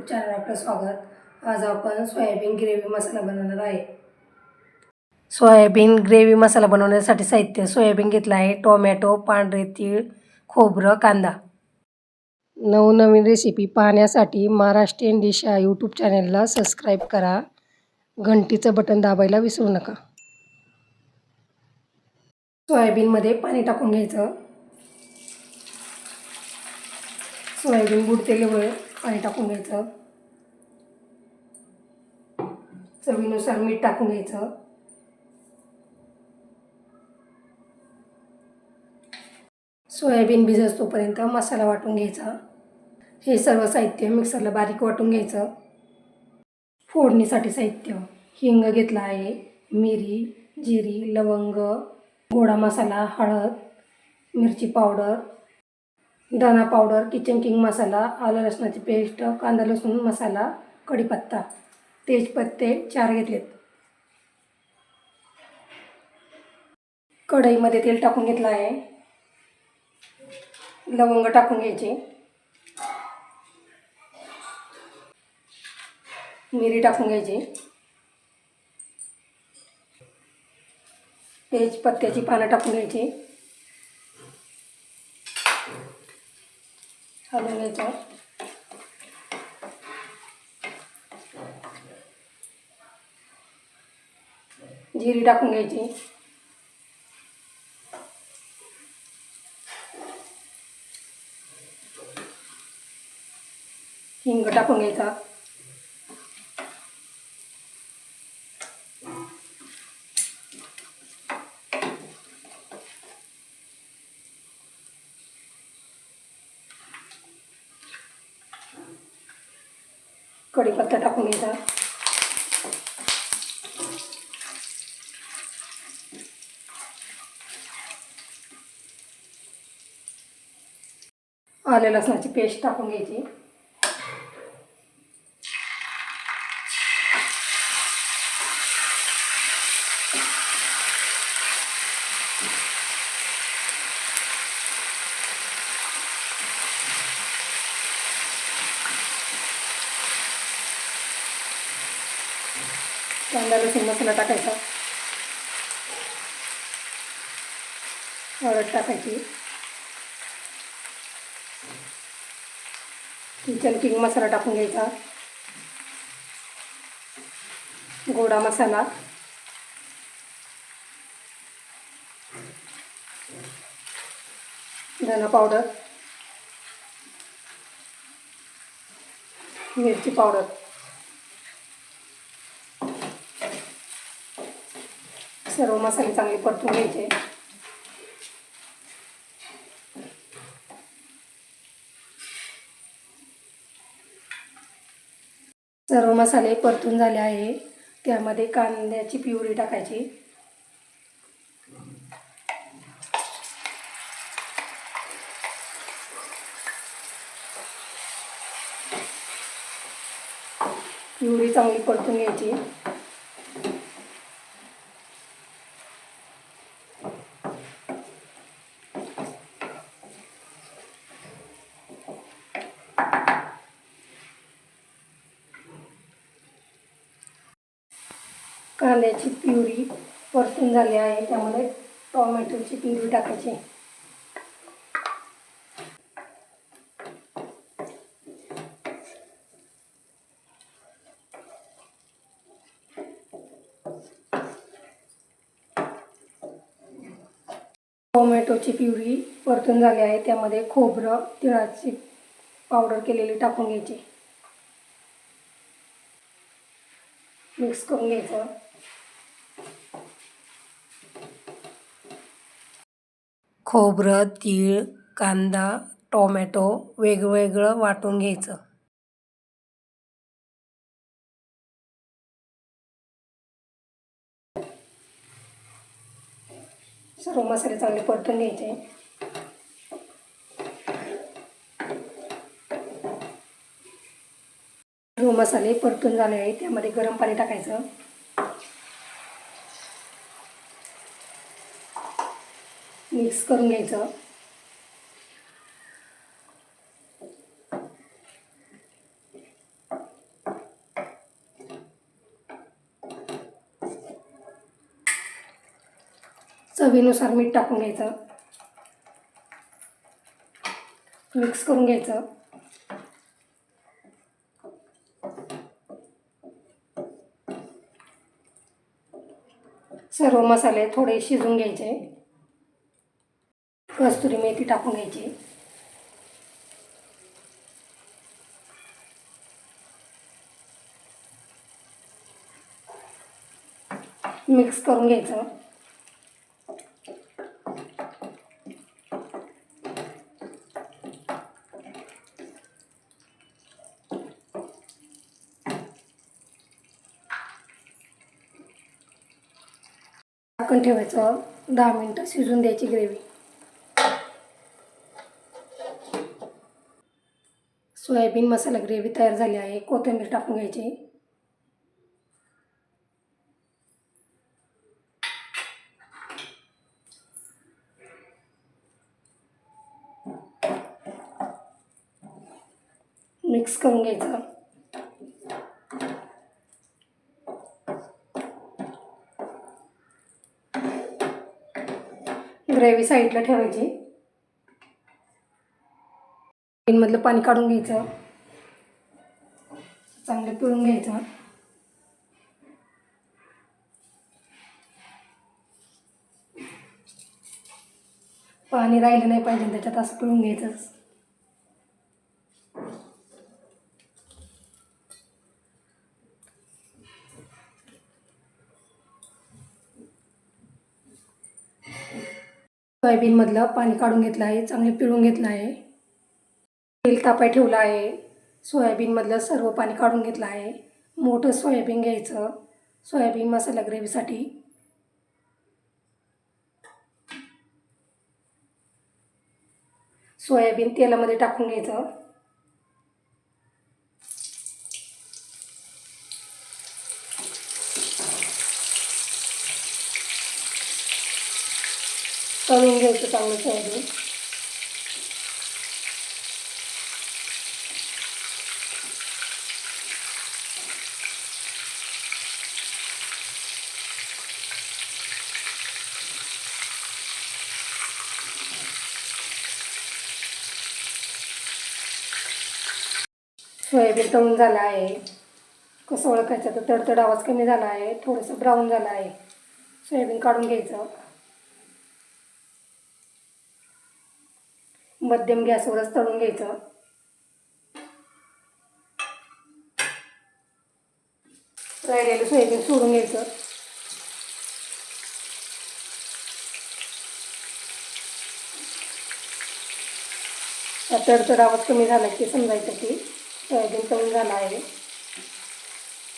YouTube channel आपलं स्वागत. आज आपण सोयाबीन ग्रेव्ही मसाला बनवणार आहे. सोयाबीन ग्रेव्ही मसाला बनवण्यासाठी साहित्य सोयाबीन घेतलं आहे. टोमॅटो पांढरे तीळ खोबरं कांदा. नवनवीन रेसिपी पाहण्यासाठी महाराष्ट्रीयन डिश या यूट्यूब चॅनलला सबस्क्राईब करा. घंटीचं बटन दाबायला विसरू नका. सोयाबीनमध्ये पाणी टाकून घ्यायचं. सोयाबीन बुडतेल्यामुळे पाणी टाकून घ्यायचं. चवीनुसार मीठ टाकून घ्यायचं. सोयाबीन भिजत तोपर्यंत मसाला वाटून घ्यायचा. हे सर्व साहित्य मिक्सरला बारीक वाटून घ्यायचं. फोडणीसाठी साहित्य. हिंग घेतला आहे मिरी जिरी लवंग गोडा मसाला हळद मिरची पावडर धना पावडर किचन किंग मसाला आलं लसणाची पेस्ट कांदा लसूण मसाला कढीपत्ता. तेजपत्ते चार घेतलेत. कढईमध्ये तेल टाकून घेतलं आहे. लवंग टाकून घ्यायचे. मिरी टाकून घ्यायची. तेजपत्त्याची पानं टाकून घ्यायची. हलवून घ्यायचं जिरी टाकून घ्यायची. हिंग टाकून घ्यायचा. कढीपत्ता टाकून घ्यायचा आले लसणाची पेस्ट टाकून घ्यायची. कांदा लसूण मसाला टाकायचा. हळद टाकायची. किचन किंग मसाला टाकून घ्यायचा. गोडा मसाला. धना पावडर. मिरची पावडर. सर्व मसाले चांगले परतून घ्यायचे. सर्व मसाले परतून झाले आहे. त्यामध्ये कांद्याची प्युरी टाकायची. प्युरी चांगली परतून घ्यायची. कांद्याची प्युरी परतून झाली आहे. त्यामध्ये टोमॅटोची प्युरी टाकायची. टोमॅटोची प्युरी परतून झाली आहे. त्यामध्ये खोबरं तिळाची पावडर केलेली टाकून घ्यायची. मिक्स करून घ्यायचं. खोबरं तीळ कांदा टोमॅटो वेगवेगळं वाटून घ्यायचं. सर्व मसाले चांगले परतून घ्यायचे. सर्व मसाले परतून झाले आहे त्यामध्ये गरम पाणी टाकायचं. मिक्स करून घ्यायचं. चवीनुसार मीठ टाकून घ्यायचं. मिक्स करून घ्यायचं. सर्व मसाले थोडे शिजून घ्यायचे. कस्तुरी मेथी टाकून घ्यायची. मिक्स करून घ्यायचं. झाकण ठेवायचं. दहा मिनटं शिजून द्यायची ग्रेव्ही. सोयाबीन मसाला ग्रेव्ही तयार झाली आहे. कोथिंबीर टाकून घ्यायची. मिक्स करून घ्यायचं. ग्रेव्ही साईडला ठेवायची. मधलं पाणी काढून घ्यायचं. चांगलं पिळून घ्यायचं. पाणी राहिलं नाही पाहिजे त्याच्यात असं पिळून घ्यायचं. सोयाबीनमधलं पाणी काढून घेतलं आहे चांगलं पिळून घेतलं आहे. तेल तापाय ठेवलं आहे. सोयाबीनमधलं सर्व पाणी काढून घेतलं आहे. मोठं सोयाबीन घ्यायचं. सोयाबीन मसाला ग्रेव्हीसाठी. सोयाबीन तेलामध्ये टाकून घ्यायचं. तळून घ्यायचं चांगलं सोयाबीन. सोयाबीन तळून झालं आहे. कसं ओळखायचं तर तडतड आवाज कमी झाला आहे. थोडंसं ब्राऊन झालं आहे. सोयाबीन काढून घ्यायचं. मध्यम गॅसवरच तळून घ्यायचं. राहिलेलं सोयाबीन सोडून घ्यायचं. तडतड आवाज कमी झाला की समजायचं की सोयाबीन तळून झाला आहे.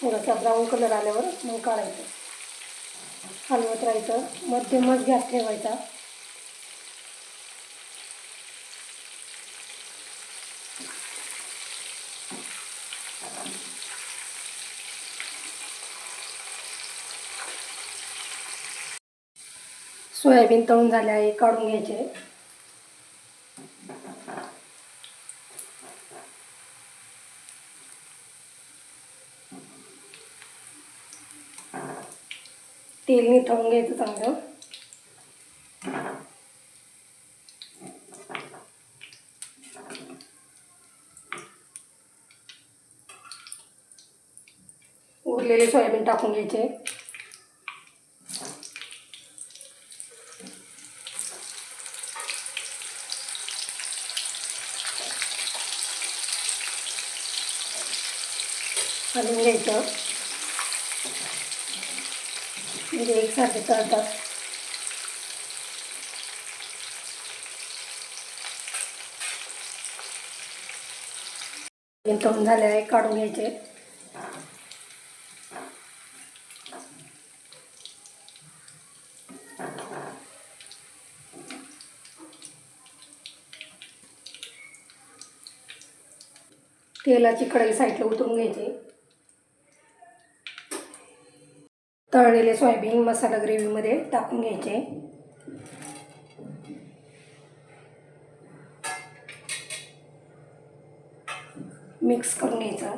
थोडासा ब्राऊन कलर आल्यावर मग काढायचं. हलवत राहायचं. मध्यमच गॅस ठेवायचा. सोयाबीन तळून झाले आहे काढून घ्यायचे. तेल घ्यायचं चांगलं उरलेले सोयाबीन टाकून घ्यायचे घालून घ्यायचं म्हणजे एकसारखे तळतात तळून झाले आहे काढून घ्यायचे. तेलाची कढई साईडला उतरून घ्यायची. तळलेले सोयाबीन मसाला ग्रेव्हीमध्ये टाकून घ्यायचे. मिक्स करून घ्यायचं.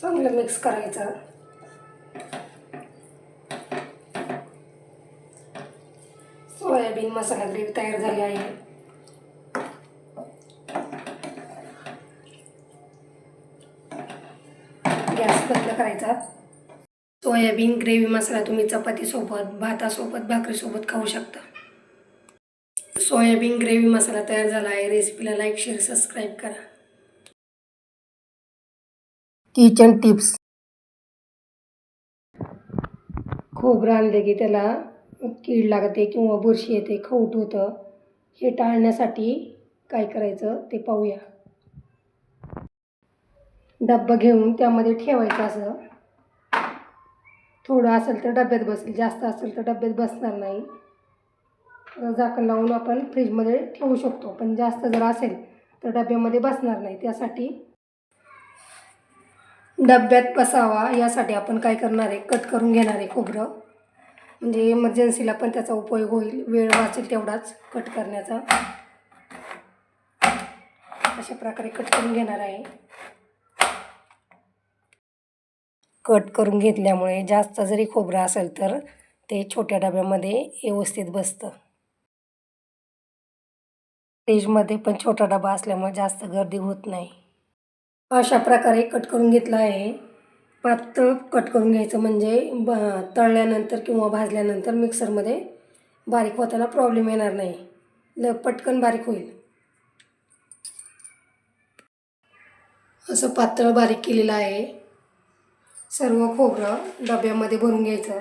चांगलं मिक्स करायचं. मसाला ग्रेव्ही तयार झाली आहे. गॅस बंद करायचा. सोयाबीन ग्रेव्ही मसाला तुम्ही चपातीसोबत भातासोबत भाकरीसोबत खाऊ शकता. सोयाबीन ग्रेव्ही मसाला तयार झाला आहे. रेसिपीला लाईक शेअर सबस्क्राईब करा. Kitchen tips. खोबरं रांधले की त्याला कीड लागते किंवा बुरशी येते खवट होतं हे टाळण्यासाठी काय करायचं ते पाहूया. डब्बा घेऊन त्यामध्ये ठेवायचं असं. थोडं असेल तर डब्यात बसेल जास्त असेल तर डब्यात बसणार नाही. झाकण लावून आपण फ्रीजमध्ये ठेवू शकतो पण जास्त जर असेल तर डब्यामध्ये बसणार नाही. त्यासाठी डब्यात बसावा यासाठी आपण काय करणार आहे? कट करून घेणार आहे खोबरं. म्हणजे इमर्जन्सीला पण त्याचा उपयोग होईल. वेळ वाचेल तेवढाच कट करण्याचा. अशा प्रकारे कट करून घेणार आहे. कट करून घेतल्यामुळे जास्त जरी खोबरं असेल तर ते छोट्या डब्यामध्ये व्यवस्थित बसतं. फ्रीजमध्ये पण छोटा डबा असल्यामुळे जास्त गर्दी होत नाही. अशा प्रकारे कट करून घेतला आहे. पातळ कट करून घ्यायचं. म्हणजे ब तळल्यानंतर किंवा भाजल्यानंतर मिक्सरमध्ये बारीक होताना प्रॉब्लेम येणार नाही. ल पटकन बारीक होईल. असं पातळ बारीक केलेलं आहे. सर्व खोबरं डब्यामध्ये भरून घ्यायचं.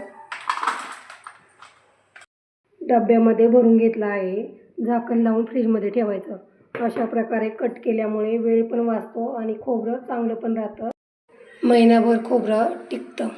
डब्यामध्ये भरून घेतलं आहे. झाकण लावून फ्रीजमध्ये ठेवायचं. अशा प्रकारे कट केल्यामुळे वेळ पण वाचतो आणि खोबरं चांगलं पण राहतं. महिनाभर खोबरं टिकतं.